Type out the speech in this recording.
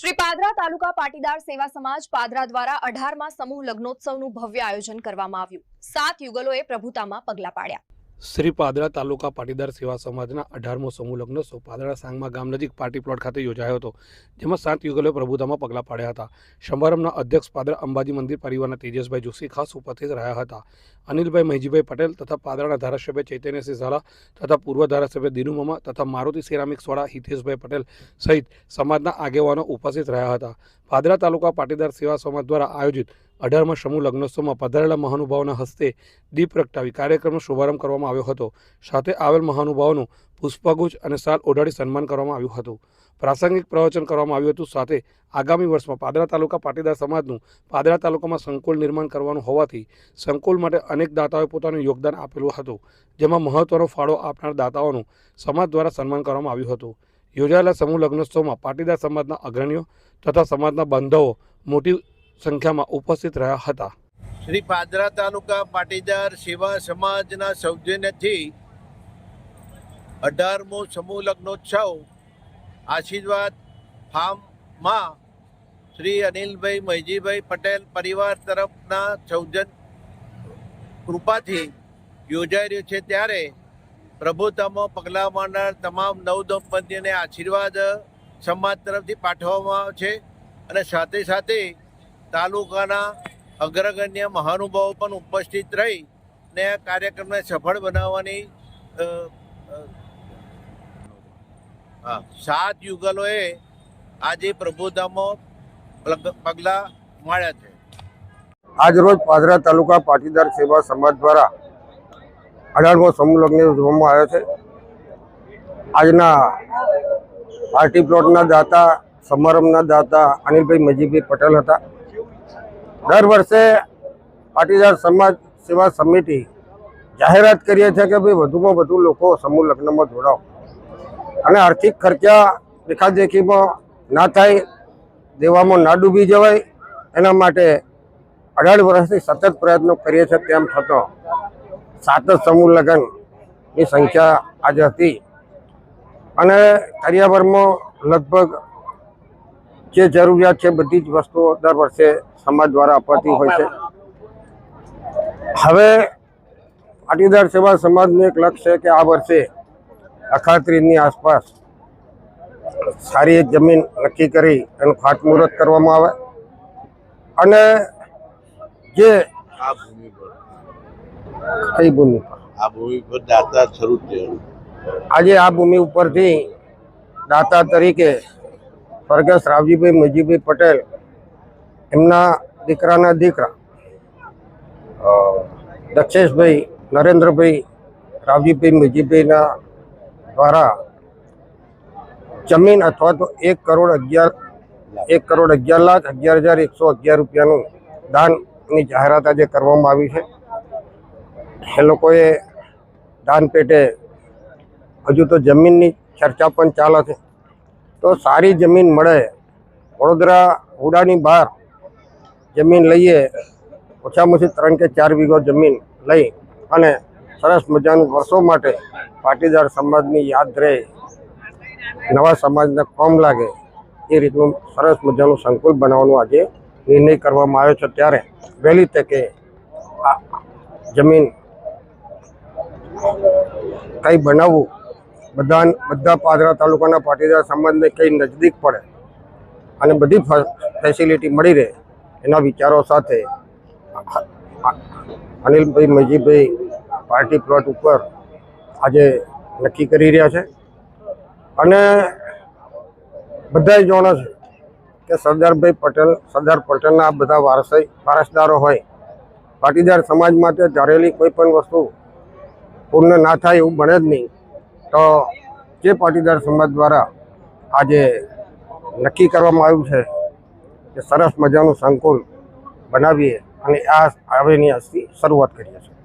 શ્રી પાદરા તાલુકા પાટીદાર સેવા સમાજ પાદરા દ્વારા અઢારમાં સમૂહ લગ્નોત્સવનું ભવ્ય આયોજન કરવામાં આવ્યું. સાત યુગલોએ પ્રભુતામાં પગલાં પાડ્યા. શ્રી પાદરા તાલુકા પાટીદાર સેવા સમાજના અઢારમો સમૂહ સો પાદરા સાંગમા ગામ નજીક પાર્ટી પ્લોટ ખાતે યોજાયો હતો, જેમાં સાત યુગલોએ પ્રભુતામાં પગલાં પાડ્યા હતા. સમારંભના અધ્યક્ષ પાદરા અંબાજી મંદિર પરિવારના તેજસભાઈ જોશી ખાસ ઉપસ્થિત રહ્યા હતા. અનિલભાઈ મહીજીભાઈ પટેલ તથા પાદરાના ધારાસભ્ય ચૈતન્યસિંહ ઝાલા તથા પૂર્વ ધારાસભ્ય દિનુમામા તથા મારુતિ સિરામિક્સવાળા હિતેશભાઈ પટેલ સહિત સમાજના આગેવાનો ઉપસ્થિત રહ્યા હતા. પાદરા તાલુકા પાટીદાર સેવા સમાજ દ્વારા આયોજિત અઢારમાં સમૂહ લગ્નોત્સવમાં પધારેલા મહાનુભાવોના હસ્તે દીપ પ્રગટાવી કાર્યક્રમનો શુભારંભ કરવામાં આવ્યો હતો. સાથે આવેલ મહાનુભાવોનું પુષ્પગુચ્છ અને સાલ ઓઢાડી સન્માન કરવામાં આવ્યું હતું. પ્રાસંગિક પ્રવચન કરવામાં આવ્યું હતું. સાથે આગામી વર્ષમાં પાદરા તાલુકા પાટીદાર સમાજનું પાદરા તાલુકામાં સંકુલ નિર્માણ કરવાનું હોવાથી સંકુલ માટે અનેક દાતાઓએ પોતાનું યોગદાન આપેલું હતું, જેમાં મહત્વનો ફાળો આપનાર દાતાઓનું સમાજ દ્વારા સન્માન કરવામાં આવ્યું હતું. યોજાયેલા સમૂહ લગ્નોત્સવમાં પાટીદાર સમાજના અગ્રણીઓ તથા સમાજના બાંધવો, મોટી સંખ્યામાં ઉપસ્થિત રહ્યા હતા. શ્રી પાદરા તાલુકા પાટીદાર સેવા સમાજના સૌજન્યથી અઢારમો સમૂહ લગ્નોત્સવ આશીર્વાદ ફાર્મમાં શ્રી અનિલભાઈ મહીજીભાઈ પટેલ પરિવાર તરફના સૌજન કૃપાથી યોજાઈ રહ્યો છે. ત્યારે પ્રભુતામાં પગલાં માંડનાર તમામ નવ દંપતીને આશીર્વાદ સમાજ તરફથી પાઠવવામાં આવે છે અને સાથે સાથે તાલુકાના અગ્રગણ્ય મહાનુભાવો પણ ઉપસ્થિત રહી ને કાર્યક્રમને સફળ બનાવવાની સાત યુગલોએ આજે પ્રભુધામમાં પગલાં માળ્યા છે. આજરોજ પાદરા તાલુકા પાટીદાર સેવા સમાજ દ્વારા અઢારમો સમૂહ લગ્ન યોજવામાં આવ્યો છે. આજના પાર્ટી પ્લોટના દાતા, સમારંભના દાતા અનિલભાઈ મજીભાઈ પટેલ હતા. દર વર્ષે પાટીદાર સમાજ સેવા સમિતિ જાહેરાત કરીએ છીએ કે ભાઈ વધુમાં વધુ લોકો સમૂહ લગ્નમાં જોડાઓ. અને આર્થિક ખર્ચા દેખાદેખીમાં ના થાય, દેવામાં ના ડૂબી જવાય, એના માટે અઢાર વર્ષથી સતત પ્રયત્નો કરીએ છીએ તેમ થતો સાત જ સમૂહ લગ્નની સંખ્યા આજે હતી. અને કરિયાવરમાં લગભગ જે જરૂરિયાત છે બધી જ વસ્તુઓ દર વર્ષે સમાજ દ્વારા અપાતી હોય છે. હવે પાટીદાર સેવા સમાજનું એક લક્ષ્ય છે કે આ વર્ષે અખાત્રીની આસપાસ સારી એક જમીન નક્કી કરી એનું ખાતમુહૂર્ત કરવામાં આવે. અને જે કઈ ભૂમિ આ ભૂમિ પર દાતા શરૂ આજે આ ભૂમિ ઉપરથી દાતા તરીકે સ્વર્ગસ્થ રાવજીભાઈ મજીભાઈ પટેલ એમના દીકરાના દીકરા દક્ષેશભાઈ નરેન્દ્રભાઈ રાવજીભાઈ મજીભાઈના દ્વારા જમીન અથવા તો એક કરોડ અગિયાર, એક કરોડ અગિયાર લાખ, અગિયાર હજાર એકસો અગિયાર રૂપિયાનું દાનની જાહેરાત આજે કરવામાં આવી છે. એ લોકોએ દાન પેટે હજુ તો જમીનની ચર્ચા પણ ચાલે છે. તો સારી જમીન મળે. વડોદરા હુડાની બહાર જમીન લઈએ, ઓછામાં ઓછી ત્રણ કે ચાર વીઘો જમીન લઈ અને સરસ મજાનું વર્ષો માટે પાટીદાર સમાજની યાદ રહે. નવા સમાજને કોમ લાગે, એ રીતનું સરસ મજાનું સંકુલ બનાવવાનું આજે નિર્ણય કરવામાં આવ્યો છે. ત્યારે વહેલી તકે આ જમીન કંઈ બનાવવું બધા બધા પાદરા તાલુકાના પાટીદાર સમાજને કંઈ નજદીક પડે અને બધી ફેસિલિટી મળી રહે એના વિચારો સાથે અનિલભાઈ મજીભાઈ પાર્ટી પ્લોટ ઉપર આજે નક્કી કરી રહ્યા છે. અને બધાએ જાણે છે કે સરદારભાઈ પટેલ સરદાર પટેલના બધા વારસાઈ વારસદારો હોય, પાટીદાર સમાજ માટે ધારેલી કોઈ પણ વસ્તુ પૂર્ણ ના થાય એવું બને જ નહીં. તો જે પાટીદાર સમાજ દ્વારા આજે નક્કી કરવામાં આવ્યું છે કે સરસ મજાનું સંકુલ બનાવીએ અને આ આવેની આજથી શરૂઆત કરીએ છીએ.